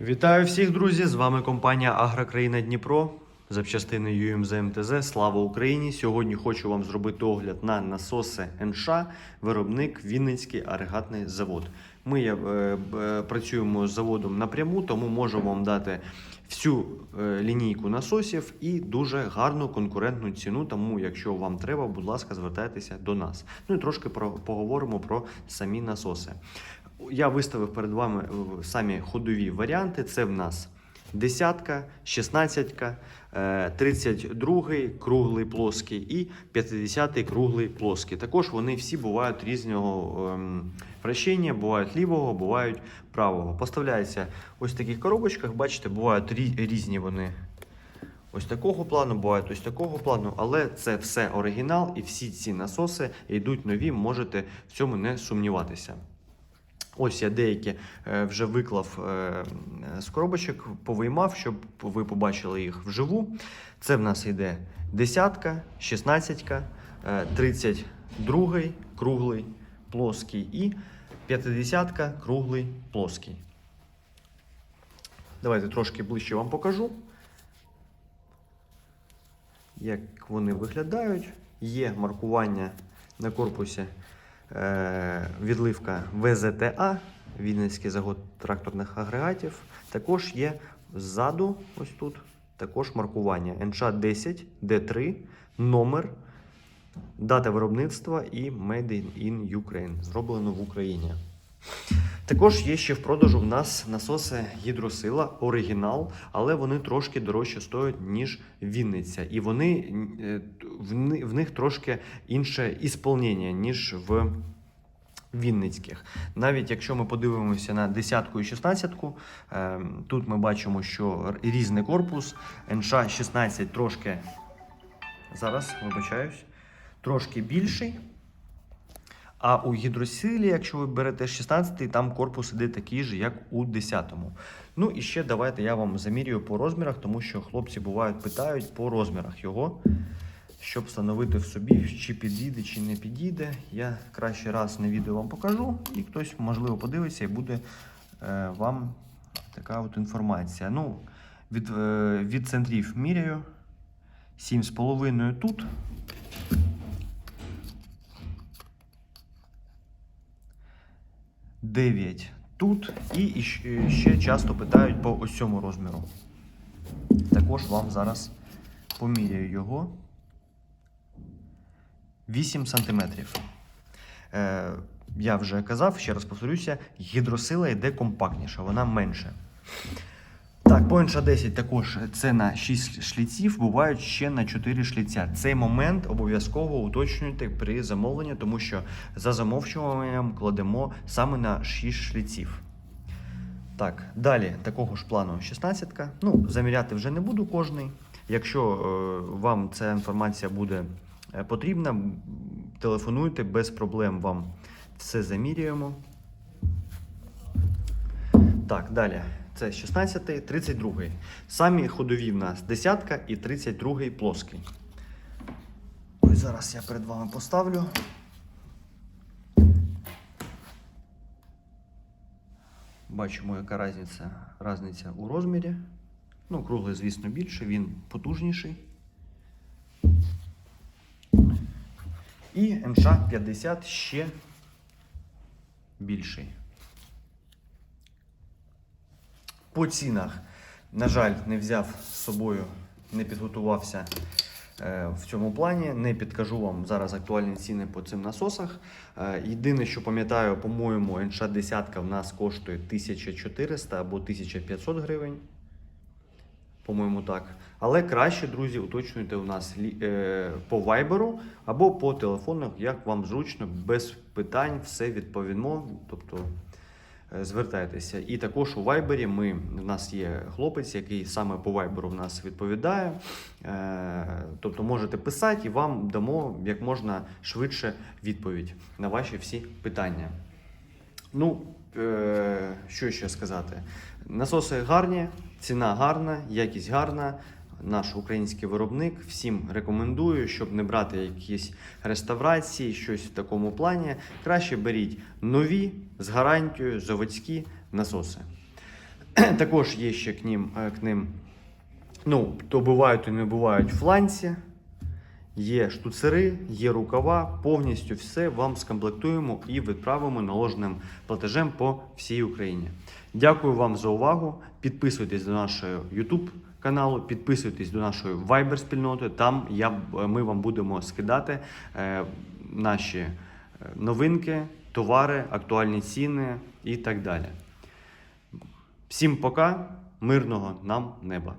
Вітаю всіх, друзі! З вами компанія Агрокраїна Дніпро, запчастини UMZ МТЗ. Слава Україні! Сьогодні хочу вам зробити огляд на насоси НШ, виробник Вінницький агрегатний завод. Ми е, е, працюємо з заводом напряму, тому можу вам дати всю е, лінійку насосів і дуже гарну конкурентну ціну. Тому, якщо вам треба, будь ласка, звертайтеся до нас. Ну і трошки про, поговоримо про самі насоси. Я виставив перед вами е, самі ходові варіанти. Це в нас десятка, шістнадцятка, е, 32 круглий плоский і 50 круглий плоский. Також вони всі бувають різного ем, вращення, бувають лівого, бувають правого. Поставляються ось в таких коробочках, бачите, бувають різні вони. Ось такого плану, бувають ось такого плану, але це все оригінал, і всі ці насоси йдуть нові, можете в цьому не сумніватися. Ось я деякі е, вже виклав е, з коробочок, повиймав, щоб ви побачили їх вживу. Це в нас йде десятка, шістнадцятка, е, тридцять другий круглий плоский і п'ятидесятка круглий плоский. Давайте трошки ближче вам покажу, як вони виглядають. Є маркування на корпусі відливка ВЗТА, Вінницький завод тракторних агрегатів. Також є ззаду, ось тут, також маркування НШ10, Д3, номер, дата виробництва і Made in Ukraine. Зроблено в Україні. Також є ще в продажу в нас насоси гідросила, оригінал, але вони трошки дорожче стоять, ніж Вінниця. І вони е, в них трошки інше ісполнення, ніж в Вінницьких. Навіть якщо ми подивимося на десятку і шістнадцятку, е, тут ми бачимо, що різний корпус. НШ 16 трошки зараз вибачаюсь, трошки більший. А у гідросилі, якщо ви берете 16, там корпус іде такий же, як у 10-му. Ну і ще давайте я вам замірюю по розмірах, тому що хлопці бувають питають по розмірах його, щоб встановити в собі, чи підійде, чи не підійде. Я краще раз на відео вам покажу, і хтось, можливо, подивиться і буде е, вам така от інформація. Ну, від, е, від центрів міряю 7,5 тут. Дев'ять тут і ще часто питають по ось цьому розміру. Також вам зараз поміряю його 8 см. Е, я вже казав, ще раз повторюся, гідросила йде компактніша, вона менше. Так, по НШ-10 також це на 6 шліців, бувають ще на 4 шліця. Цей момент обов'язково уточнюйте при замовленні, тому що за замовчуванням кладемо саме на 6 шліців. Так, далі такого ж плану 16-ка. Ну, заміряти вже не буду кожний. Якщо е, вам ця інформація буде е, потрібна, телефонуйте без проблем вам все замірюємо. Так, далі. Це 16, 32. Самі ходові в нас десятка і 32 плоский. Ось зараз я перед вами поставлю. Бачимо, яка різниця, різниця у розмірі. Ну, круглий, звісно, більше, він потужніший. І НШ-50 ще більший. По цінах, на жаль, не взяв з собою, не підготувався е, в цьому плані. Не підкажу вам зараз актуальні ціни по цим насосах. Е, єдине, що пам'ятаю, по-моєму, НШ 10 в нас коштує 1400 або 1500 гривень. По-моєму, так. Але краще, друзі, уточнюйте у нас е, по вайберу або по телефону, як вам зручно, без питань, все відповімо. Тобто звертайтеся. І також у Вайбері ми, в нас є хлопець, який саме по Вайберу в нас відповідає. Е, Тобто можете писати і вам дамо як можна швидше відповідь на ваші всі питання. Ну, е, що ще сказати? Насоси гарні, ціна гарна, якість гарна. Наш український виробник всім рекомендую, щоб не брати якісь реставрації, щось в такому плані. Краще беріть нові з гарантією заводські насоси. Також є ще к ним, е, к ним ну, то бувають, то не бувають фланці, є штуцери, є рукава, повністю все вам скомплектуємо і відправимо наложеним платежем по всій Україні. Дякую вам за увагу. Підписуйтесь до нашого YouTube каналу, підписуйтесь до нашої Viber спільноти. Там я, ми вам будемо скидати е, наші е, новинки, товари, актуальні ціни і так далі. Всім пока, мирного нам неба!